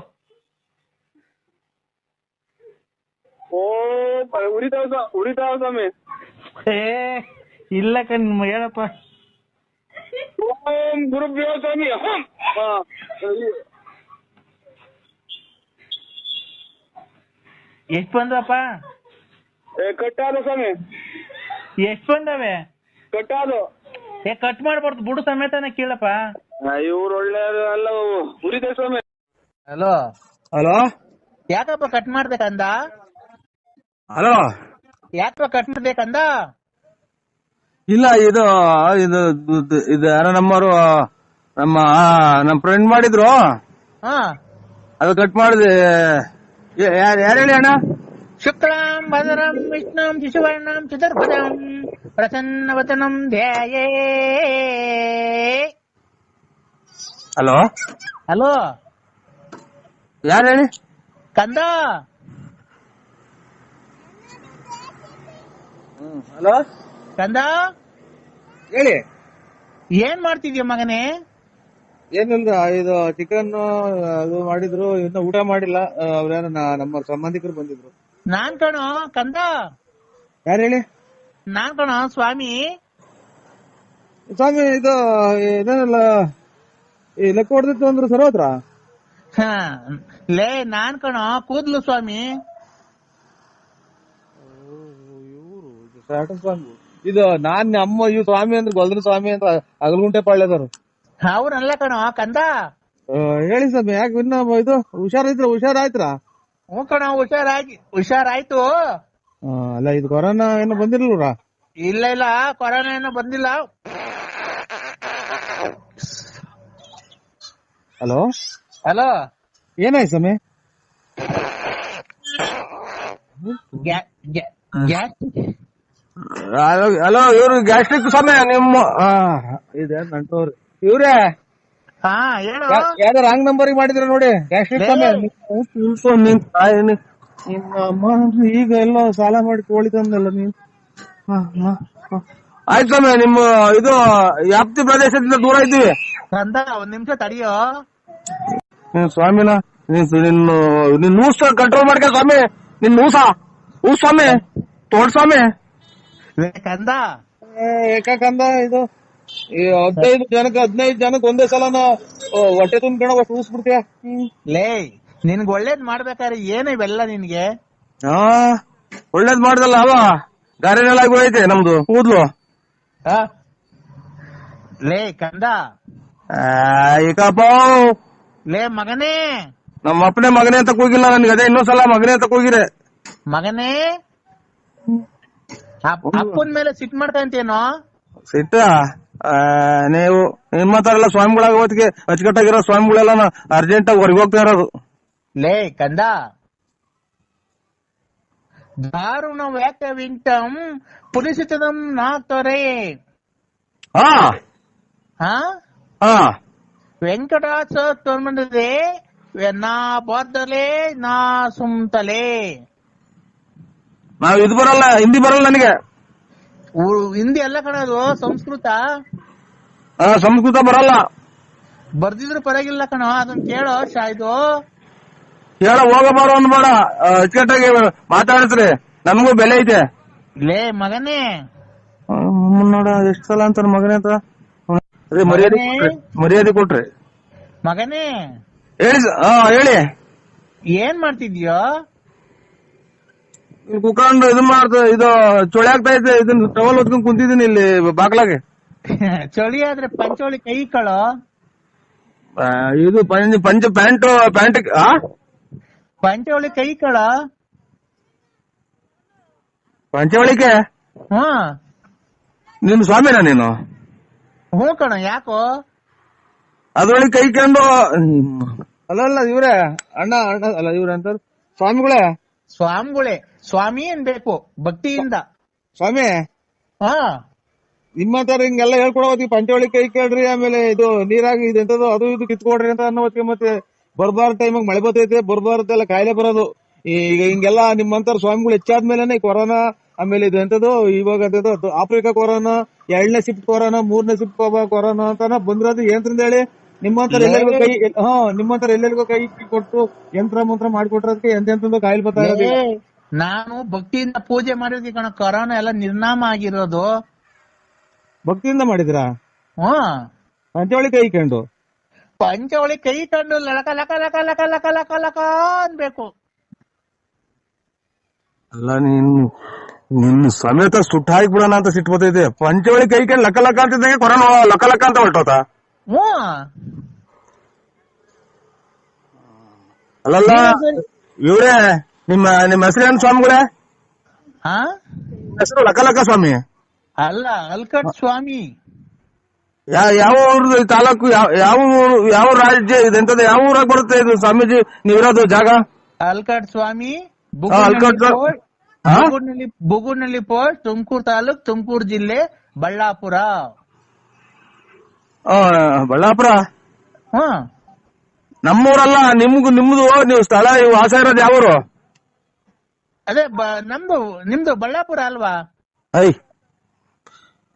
ಓ ಉರಿತಾವ ಸ್ವಾ- ಉರಿತಾವ ಸ್ವಾಮಿ. ಏ ಇಲ್ಲ ಕಣ್ ಹೇಳಪ್ಪ. ಓಂ ಗುರುಭ್ಯೋ ಸ್ವಾಮಿ ಹಂ. ಹಾ. ಎಷ್ಟ್ ಬಂದ್ವಪ್ಪ ಏ, ಕಟ್ಟಾದ ಸ್ವಾಮಿ. ಎಷ್ಟ್ ಬಂದವೆ? ಕಟ್ಟಾದು ಏ ಕಟ್ ಮಾಡ್ಬಾರ್ದು ಬುಡು ಸಮೇತನ ಕೇಳಪ್ಪ. ಇವ್ರು ಒಳ್ಳೆ ಅಲ್ಲ ಉರಿದೆ ಸ್ವಾಮಿ. ಹಲೋ. ಹಲೋ? ಯಾಕಪ್ಪ ಕಟ್ ಮಾಡ್ಬೇಕಂದ? ಹಲೋ? ಯಾಕಪ್ಪ ಕಟ್ ಮಾಡ್ಬೇಕಂದ? ಇಲ್ಲ ಇದು ಇದು ಇದು- ಯಾರೋ ನಮ್ಮವರು ನಮ್ಮ ಆ, ನಮ್ಮ ಫ್ರೆಂಡ್ ಮಾಡಿದ್ರು. ಹಾ. ಅದು ಕಟ್ ಮಾಡಿದೆ. ಯಾರು ಯಾರು ಹೇಳಿ ಅಣ್ಣ? ಶುಕ್ಲಾಂ ಭದ್ರಂ ವಿಷ್ಣುಂ ಶಿಶುವರ್ಣಂ ಚತುರ್ಭುಜಂ ಪ್ರಸನ್ನವತನಂ ಧ್ಯಾಯೇ. ಹಲೋ? ಹಲೋ? ಯಾರು ಹೇಳಿ? ಕಂದ? ಹಲೋ? ಕಂದ? ಹೇಳಿ. ಏನ್ ಮಾಡ್ತಿದ್ಯ ಮಗನೇ? ಏನಿಲ್ಲ ಇದು ಚಿಕನ್ ಅದು ಮಾಡಿದ್ರು ಇನ್ನು ಊಟ ಮಾಡಿಲ್ಲ. ಅವ್ರೇನ ನಮ್ಮ ಸಂಬಂಧಿಕರು ಬಂದಿದ್ರು. ನಾನ್ ಕಣೋ ಕಂದ. ಯಾರು ಹೇಳಿ? ನಾನ್ ಕಣೋ ಸ್ವಾಮಿ. ಸ್ವಾಮಿ ಇದು ಇದೇನಲ್ಲ ಈ ಲೆಕ್ಕ ಹೊಡೆದಿತ್ತು ಅಂದ್ರು ಸರೋತ್ರ ಹ, ಲೇ ನಾನ್ ಕಣೋ ಕೂದ್ಲು ಸ್ವಾಮಿ. ಸ್ವಾಮಿ. ಇದು ನಾನ್ ನಮ್ಮ ಇವ್ ಸ್ವಾಮಿ ಅಂದ್ರೆ ಗೊಲ್ದ್ರ ಸ್ವಾಮಿ ಅಂತ ಅಗಲಗುಂಟೆ ಪಾಳ್ಯದವ್ರು. ಅವ್ರಲ್ಲ ಕಣೋ ಕಂದ? ಆ, ಹೇಳಿ ಸ್ವಾಮಿ ಯಾಕೆ ಇನ್ನ ಇದು? ಹುಷಾರಾಯ್ತ್ರ ಹುಷಾರಾಯ್ತ್ರ? ಹ್ಞೂ ಕಣೋ ಹುಷಾರಾಗಿ ಹುಷಾರಾಯ್ತು. ಆ, ಅಲ್ಲ ಇದು ಕೊರೋನಾ ಏನೋ ಬಂದಿರಲ್ಲ ಇಲ್ಲ ಇಲ್ಲ ಕೊರೋನಾ ಏನೋ ಬಂದಿಲ್ಲ. ಹಲೋ? ಹಲೋ? ಏನಾಯ್ತು ಸ್ವಾಮಿ? ಹಲೋ ಇವರು ಗ್ಯಾಸ್ಟ್ರಿಕ್ ಸಮಯ ನಿಮ್ಮ ಆ, ಇದೆ ನಂಟೋರು. ಇವ್ರೇ? ಹಾ ಹೇಳು. ಯಾವ್ದೋ ರಾಂಗ್ ನಂಬರ್ ಮಾಡಿದ್ರ ನೋಡಿ. ಈಗ ಎಲ್ಲ ಸಾಲ ಮಾಡಿ ಕೋಳಿ ತಂದಲ್ಲ ನೀನ್. ಆಯ್ತು ಸ್ವಾಮಿ ನಿಮ್ಮ ಇದು ವ್ಯಾಪ್ತಿ ಪ್ರದೇಶದಿಂದ ದೂರ ಇದ್ದೀವಿ. ಕಂದ ಒಂದ್ ನಿಮಿಷ ತಡಿಯೋ. ನೀನ್ ಸ್ವಾಮಿನ ನೀನ್ ನಿನ್ನ ನಿನ್ ನೂಸ ಕಂಟ್ರೋಲ್ ಮಾಡ್ಕ ಸ್ವಾಮಿ. ನಿನ್ ಊಸ ಹೂ ಸ್ವಾಮಿ. ತೋಡ್ ಸ್ವಾಮಿ. ಕಂದ ಏಕಂದ ಇದು. ಈ ಹದಿನೈದು ಜನಕ್ಕೆ ಹದಿನೈದು ಜನಕ್ಕೆ ಒಂದೇ ಸಲನ ಹೊಟ್ಟೆ ತುಂಬ್ಕೊಂಡ ಉಳಿಸ್ಬಿಡ್ತೀಯ ಲೇ ನಿನ್ಗ್ ಒಳ್ಳೇದ್ ಮಾಡ್ಬೇಕಾದ್ರೆ ಏನು ಇವೆಲ್ಲ ನಿನ್ಗೆ? ಹಾ ಒಳ್ಳೇದ್ ಮಾಡ್ದಲ್ಲ ಅವ. ಗಾರೆನೆಲ್ಲ ಹೋಯ್ತೆ ನಮ್ದು ಕೂದ್ಲು. ಆ? ಲೇ ಕಂದ. ಈಗಪ್ಪ ಲೇ ಮಗನೇ. ನಮ್ಮ ಅಪ್ಪನೇ ಮಗನೇ ಅಂತ ಕೂಗಿಲ್ಲ ನನ್ಗೆ ಅದೇ ಇನ್ನೊಂದ್ಸಲ ಮಗನೇ ಅಂತ ಕೂಗಿರೆ ಮಗನೇ. ಅಪ್ಪನ ಮೇಲೆ ಸಿಟ್ ಮಾಡ್ಕೊಂತೇನೋ ಸಿಟ್ಟ? ಆ, ನೀವು ನಿಮ್ಮ ತರ ಎಲ್ಲ ಸ್ವಾಮಿಗಳಾಗ ಹೊತ್ತಿಗೆ ಅಚ್ಚುಕಟ್ಟಾಗಿರೋ ಸ್ವಾಮಿಗಳೆಲ್ಲ ಅರ್ಜೆಂಟ್ ಆಗಿ ಹೊರಗೆ ಹೋಗ್ತಾ ಇರೋದು. ಲೇ ಕಂದ. ದಾರುಣ ವ್ಯಾಕ ವಿಂಟಂ ಪುಲಿಸಿತದಂ ತೊರೆ. ಹಾ. ಹಾ? ಹಾ. ವೆಂಕಟಾಚ ತೊಂಬಂದಿದೆ ನಾ ಬಾದ್ದಲೆ ನಾ ಸುಮ್ತಲೆ. ನಾವ್ ಇದು ಬರಲ್ಲ ಹಿಂದಿ ಬರಲ್ಲ ನನಗೆ. ಹಿಂದಿ ಎಲ್ಲ ಕಣದು ಸಂಸ್ಕೃತ. ಆ, ಸಂಸ್ಕೃತ ಬರಲ್ಲ. ಬರ್ದಿದ್ರು ಪರವಾಗಿಲ್ಲ ಕಣ ಅದನ್ನ ಕೇಳೋ ಶಾಯ್ದು. ಇದು ಹೇಳ ಹೋಗಬಾರ ಅಂದ್ಬೇಡ ಆ, ಅಚ್ಚುಕಟ್ಟಾಗಿ ಮಾತಾಡಿಸ್ರಿ. ನಮಗೂ ಬೆಲೆ ಐತೆ. ಲೇ ಮಗನೇ. ಆ, ನೋಡ ಎಷ್ಟ್ ಸಲ ಅಂತಾರ ಮಗನೇ ಅಂತ. ಅದೇ ಮರ್ಯಾದೆ? ಕೊಟ್ರಿ. ಮರ್ಯಾದೆ ಕೊಟ್ರಿ. ಮಗನೇ. ಹೇಳಿ ಸ- ಹಾ ಹೇಳಿ. ಏನ್ ಮಾಡ್ತಿದ್ಯೋ? ಇಲ್ಲಿ ಕುತ್ಕೊಂಡು ಇದು ಮಾಡ್ತ ಇದು ಚೊಳೆ ಆಗ್ತಾ ಐತೆ. ಇದನ್ನ ಟವಲ್ ಹೊತ್ಕೊಂಡ್ ಕುಂತಿದ್ದೀನಿ ಇಲ್ಲಿ ಬಾಗ್ಲಾಗೆ. ಚಳಿ ಆದ್ರೆ ಪಂಚೋಳಿ ಕೈ ಕಳೋ? ಆ, ಇದು ಪಂಚ ಪಂಚ ಪ್ಯಾಂಟ್ ಪ್ಯಾಂಟ್ ಆ? ಪಂಚೋಳಿ ಕೈ ಕಳ? ಪಂಚವಳಿಕೆ ಹಾ. ನಿನ್ ಸ್ವಾಮಿನ ನೀನು? ಹ್ಞೂ ಕಣ ಯಾಕೋ? ಅದ್ರೊಳಗೆ ಕೈ ಕಂಡು ಅಲ್ಲ ಅಲ್ಲ ಇವ್ರೆ ಅಣ್ಣ ಅಣ್ಣ ಅಲ್ಲ ಇವ್ರೆ ಅಂತ ಸ್ವಾಮಿಗಳೇ? ಸ್ವಾಮಿಗಳೇ ಸ್ವಾಮಿ ಅನ್ಬೇಕು ಭಕ್ತಿಯಿಂದ. ಸ್ವಾಮಿ? ಹಾ. ನಿಮ್ಮ ತರ ಹಿಂಗೆಲ್ಲ ಹೇಳ್ಕೊಡೋ ಹೊತ್ತಿಗೆ ಪಂಚವಳಿ ಕೈ ಕೇಳ್ರಿ ಆಮೇಲೆ ಇದು ನೀರಾಗಿ ಇದೆಂತದು ಅದು ಇದು ಕಿತ್ಕೊಡ್ರಿ ಅಂತ ಅನ್ನೋ ಹೊತ್ತಿಗೆ ಮತ್ತೆ ಬರಬಾರ ಟೈಮಿಗೆ ಮಳೆ ಬರ್ತೈತೆ ಬರ್ಬಾರ್ದೆಲ್ಲ ಕಾಯಿಲೆ ಬರೋದು. ಈಗ ಹಿಂಗೆಲ್ಲ ನಿಮ್ಮಂತರ ಸ್ವಾಮಿಗಳು ಹೆಚ್ಚಾದ್ಮೇಲೆ ಕೊರೋನಾ ಆಮೇಲೆ ಇದು ಎಂತದ್ದು ಇವಾಗ ಆಫ್ರಿಕಾ ಕೊರೋನಾ ಎರಡನೇ ಶಿಫ್ಟ್ ಕೊರೋನಾ ಮೂರನೇ ಶಿಫ್ಟ್ ಕೊರೋನಾ ಅಂತಾನ ಬಂದ್ರದು ಏನ್ರಿಂದ ಹೇಳಿ? ನಿಮ್ಮಂತರ ಎಲ್ಲರಿಗೂ ಕೈ ಹಾ ನಿಮ್ಮಂತರ ಎಲ್ಲರಿಗೂ ಕೈ ಕೊಟ್ಟು ಯಂತ್ರ ಮಂತ್ರ ಮಾಡಿಕೊಟ್ರದಕ್ಕೆ ಎಂತೆಂತಂದು ಕಾಯಿಲೆ ಬರ್ತಾ ಇರೋದು ನಾನು ಭಕ್ತಿಯಿಂದ ಪೂಜೆ ಮಾಡಿದ್ವಿ ಕಣ ಕೊರೋನಾ ಎಲ್ಲ ನಿರ್ನಾಮ ಆಗಿರೋದು. ಭಕ್ತಿಯಿಂದ ಮಾಡಿದ್ರ ಹಾ. ಪಂಚವಳಿ ಕೈ ಕಂಡು. ಪಂಚವಳಿ ಕೈ ಕಂಡು ಲಕ ಲಕ ಲಕ ಲಕ ಲಕ ಲಕ ಲಕ ಅನ್ಬೇಕು. ಅಲ್ಲ ನೀನ್ ನಿನ್ ಸಮೇತ ಸುಟ್ಟ ಹಾಕಿ ಬಿಡೋಣ ಅಂತ ಸಿಟ್ಟು ಬರ್ತೈತೆ. ಪಂಚವಳಿ ಕೈ ಕಂಡು ಲಕ ಲಕ ಅಂತಿದ್ದಂಗೆ ಕೊರೋನಾ ಲಕ ಲಕ ಅಂತ ಹೊರಟೋತ. ಹ್ಮ್ ಅಲ್ಲಲ್ಲ ಇವ್ರೆ ನಿಮ್ಮ ನಿಮ್ಮ ಹೆಸರೇನು ಸ್ವಾಮಿಗಳೇ? ಹಾ? ಹೆಸರು ಲಕ ಲಕ ಸ್ವಾಮಿ. ಅಲ್ಲ ಅಲ್ಕಟ್ ಸ್ವಾಮಿ. ಯಾವ ಊರ್ದು ಈ ತಾಲೂಕು ಯಾವ ಊರು ಯಾವ ರಾಜ್ಯ ಇದೆಂತದ ಯಾವ ಊರಾಗ ಬರುತ್ತೆ ಇದು ಸ್ವಾಮೀಜಿ ನೀವಿರೋದು ಜಾಗ? ಅಲ್ಕಟ್ ಸ್ವಾಮಿ ಬುಗುರ್ನಳ್ಳಿ ಬುಗುರ್ನಳ್ಳಿ ಪೋಸ್ಟ್ ತುಮಕೂರು ತಾಲೂಕ್ ತುಮಕೂರು ಜಿಲ್ಲೆ ಬಳ್ಳಾಪುರ. ಆ, ಬಳ್ಳಾಪುರ? ಹಾ. ನಮ್ಮೂರಲ್ಲ ನಿಮ್ಗ ನಿಮ್ದು ನೀವು ಸ್ಥಳ ವಾಸ ಇರೋದು ಯಾವ ಊರು? ಅದೇ ನಮ್ದು ನಿಮ್ದು ಬಳ್ಳಾಪುರ ಅಲ್ವಾ? ಐ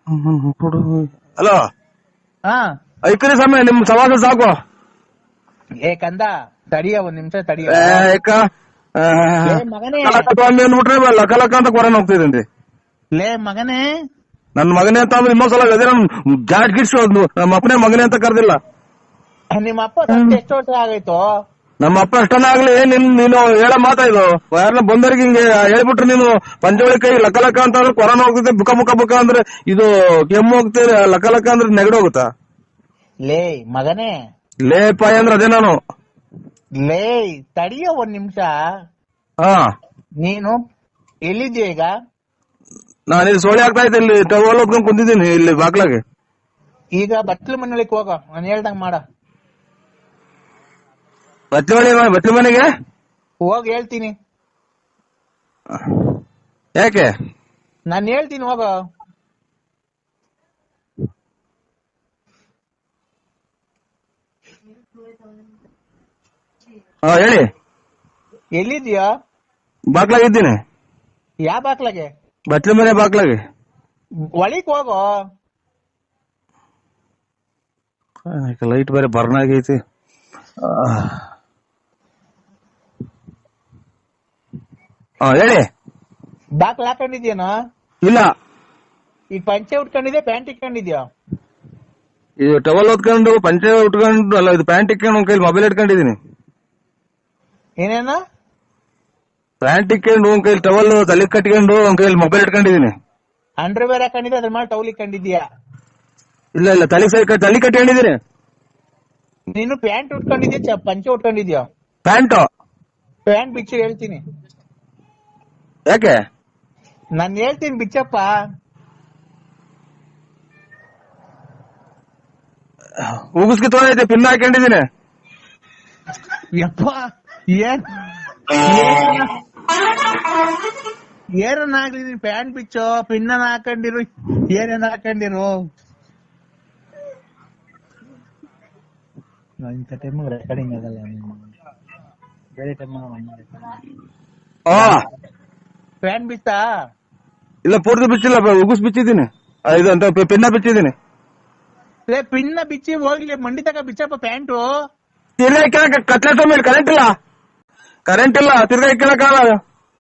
ಹಲೋ? ಹಾ. ಐಕರಿ ಸಮಯ ನಿಮ್ ಸವಾಸ ಸಾಕು. ಏ ಕಂದ ತಡಿಯ ಒಂದ್ ನಿಮಿಷ ತಡಿಯ. ಏ, ಮಗನೇ. ಲಕ ಲಕ ಸ್ವಾಮಿ ಅಂದ್ಬಿಟ್ರೆ ಲಕ ಲಕ ಅಂತ ಕೊರೋನಾ ಹೋಗ್ತಿದ್ದೀನಿ ಲೇ ಮಗನೇ. ನನ್ ಮಗನೇ ಅಂತ ಅಂದ್ರೆ ಇನ್ನೊಂದ್ಸಲ ಅದೇ ನನ್ ಜಾಟ್ ಗಿಡ್ಸು ನಮ್ಮ ಅಪ್ಪನೇ ಮಗನೇ ಅಂತ ಕರ್ದಿಲ್ಲ. ನಿಮ್ಮ ಅಪ್ಪ ಸತ್ತು ಎಷ್ಟು ವರ್ಷ ಆಗೈತು ನಮ್ಮ ಅಪ್ಪ ಅಷ್ಟನ್ನ ಆಗ್ಲಿ ನಿನ್ ನೀನು ಹೇಳ ಮಾತಾ ಇದು? ಯಾರನ್ನ ಬಂದವ್ರಿಗೆ ಹಿಂಗೆ ಹೇಳ್ಬಿಟ್ರೆ ನೀನು? ಪಂಚವಳಿ ಕೈ ಲಕ್ಕ ಲಕ್ಕ ಅಂತ ಅಂದ್ರೆ ಕೊರೋನಾ ಹೋಗ್ತದೆ ಬುಕ ಬುಕ ಬುಕ ಅಂದ್ರೆ ಇದು ಕೆಮ್ಮು ಹೋಗ್ತದೆ ಲಕ್ಕ ಲಕ್ಕ ಅಂದ್ರೆ ನೆಗಡಿ ಹೋಗುತ್ತಾ? ಲೇ ಮಗನೇ. ಲೇ ಪಾಯ್ ಅಂದ್ರೆ ಅದೇ ನಾನು. ಲೇ ತಡಿಯ ಒಂದ್ ನಿಮಿಷ. ಹಾ. ನೀನು ಎಲ್ಲಿದ್ಯಾ ಈಗ? ನಾನು ಇಲ್ಲಿ ಸೋಳಿ ಆಗ್ತಾ ಇದ್ದೆ ಇಲ್ಲಿ ಟವಲ್ ಹೊತ್ಕೊಂಡ್ ಕುಂತಿದ್ದೀನಿ ಇಲ್ಲಿ ಬಾಗ್ಲಾಗೆ. ಈಗ ಬಟ್ಲು ಮನೆಯೊಳಗೆ ಹೋಗ ನಾನು ಹೇಳ್ದಂಗ್ ಮಾಡ. ಬಟ್ಲಿ ಮನೆ ಬಟ್ಲಿ ಮನೆಗೆ? ಹೋಗ್ ಹೇಳ್ತೀನಿ. ಯಾಕೆ? ನಾನ್ ಹೇಳ್ತೀನಿ ಹೋಗ. ಹಾ ಹೇಳಿ. ಎಲ್ಲಿದ್ಯಾ ಬಾಕ್ಲಾಗಿದ್ದೀನಿ. ಯಾ ಬಾಕ್ಲಾಗೆ? ಬಟ್ಲು ಮನೆ ಬಾಕ್ಲಾಗೆ. ಒಳಿಕ್ ಹೋಗೋ. ಲೈಟ್ ಬೇರೆ ಬರ್ನ್ ಆಗೈತಿ. ಹಾ ಹೇಳಿ. ಬಾಕ್ಲ ಹಾಕೊಂಡಿದ್ಯೇನೋ ಇಲ್ಲ. ಈಗ ಪಂಚೆ ಉಟ್ಕೊಂಡಿದ್ಯಾ ಪ್ಯಾಂಟ್ ಇಟ್ಕೊಂಡಿದ್ಯಾ? ಇದು ಟವಲ್ ಹೊತ್ಕೊಂಡು ಪಂಚೆ ಉಟ್ಕೊಂಡು ಅಲ್ಲ ಇದು ಪ್ಯಾಂಟ್ ಇಟ್ಕೊಂಡು ಒಂದ್ ಕೈಲಿ ಮೊಬೈಲ್ ಇಟ್ಕೊಂಡಿದೀನಿ ಏನೇನ? ಪ್ಯಾಂಟ್ ಇಟ್ಕೊಂಡು ಒಂದ್ ಕೈಲಿ ಟವಲ್ ತಲೆ ಕಟ್ಕೊಂಡು ಒಂದ್ ಕೈಲಿ ಮೊಬೈಲ್ ಇಟ್ಕೊಂಡಿದೀನಿ ಅಂಡರ್ವೇರ್ ಹಾಕೊಂಡಿದ್ದೆ ಅದ್ರ ಮೇಲೆ ಟೌಲ್ ಇಟ್ಕೊಂಡಿದ್ಯಾ ಇಲ್ಲ ಇಲ್ಲ ತಲೆ ಸೈ ತಲೆ ಕಟ್ಕೊಂಡಿದೀನಿ ನೀನು ಪ್ಯಾಂಟ್ ಉಟ್ಕೊಂಡಿದ್ಯಾ ಚ- ಪಂಚೆ ಉಟ್ಕೊಂಡಿದ್ಯಾ? ಪ್ಯಾಂಟು. ಪ್ಯಾಂಟ್ ಬಿಚ್ಚಿ ಹೇಳ್ತೀನಿ. ಯಾಕೆ? ನಾನ್ ಹೇಳ್ತೀನಿ ಬಿಚ್ಚಪ್ಪ. ಉಗಿಸ್ಕಿ ತೊಗೊಂಡೈತೆ ಪಿನ್ ಹಾಕೊಂಡಿದೀನಿ ಯಪ್ಪ ಏನ್ ಏನ- ಏನನ್ನ ನೀನ್ ಪ್ಯಾಂಟ್ ಬಿಚ್ಚೋ ಪಿನ್ನನ ಹಾಕೊಂಡಿರು ಏನೇನ್ ಹಾಕೊಂಡಿರು? ಇಂಥ ಟೈಮ್ ರೆಕಾರ್ಡಿಂಗ್ ಆಗಲ್ಲ. ಬೇರೆ ಟೈಮ್ ಪ್ಯಾಂಟ್ ಬಿತ್ತಾ? ಇಲ್ಲ ಪೂರ್ತಿ ಬಿಚ್ಚಿಲ್ಲ ಉಗುಸ್ ಬಿಚ್ಚಿದ್ದೀನಿ. ಐದು ಇದು ಅಂತ ಪಿನ್ನ ಬಿಚ್ಚಿದ್ದೀನಿ. ಏ ಪಿನ್ನ ಬಿಚ್ಚಿ ಹೋಗ್ಲಿ ಮಂಡಿ ತಗ ಬಿಚ್ಚಪ್ಪ ಪ್ಯಾಂಟು. ತಿರ್ಗಾ ಇಕ್ಕಳಕ್ ಕತ್ಲೆ ಸ್ವಾಮಿ ಕರೆಂಟ್ ಇಲ್ಲ. ಕರೆಂಟ್ ಇಲ್ಲ ತಿರ್ಗಾ ಇಕ್ಕಳಕ್ಕಾಗಲ್ಲ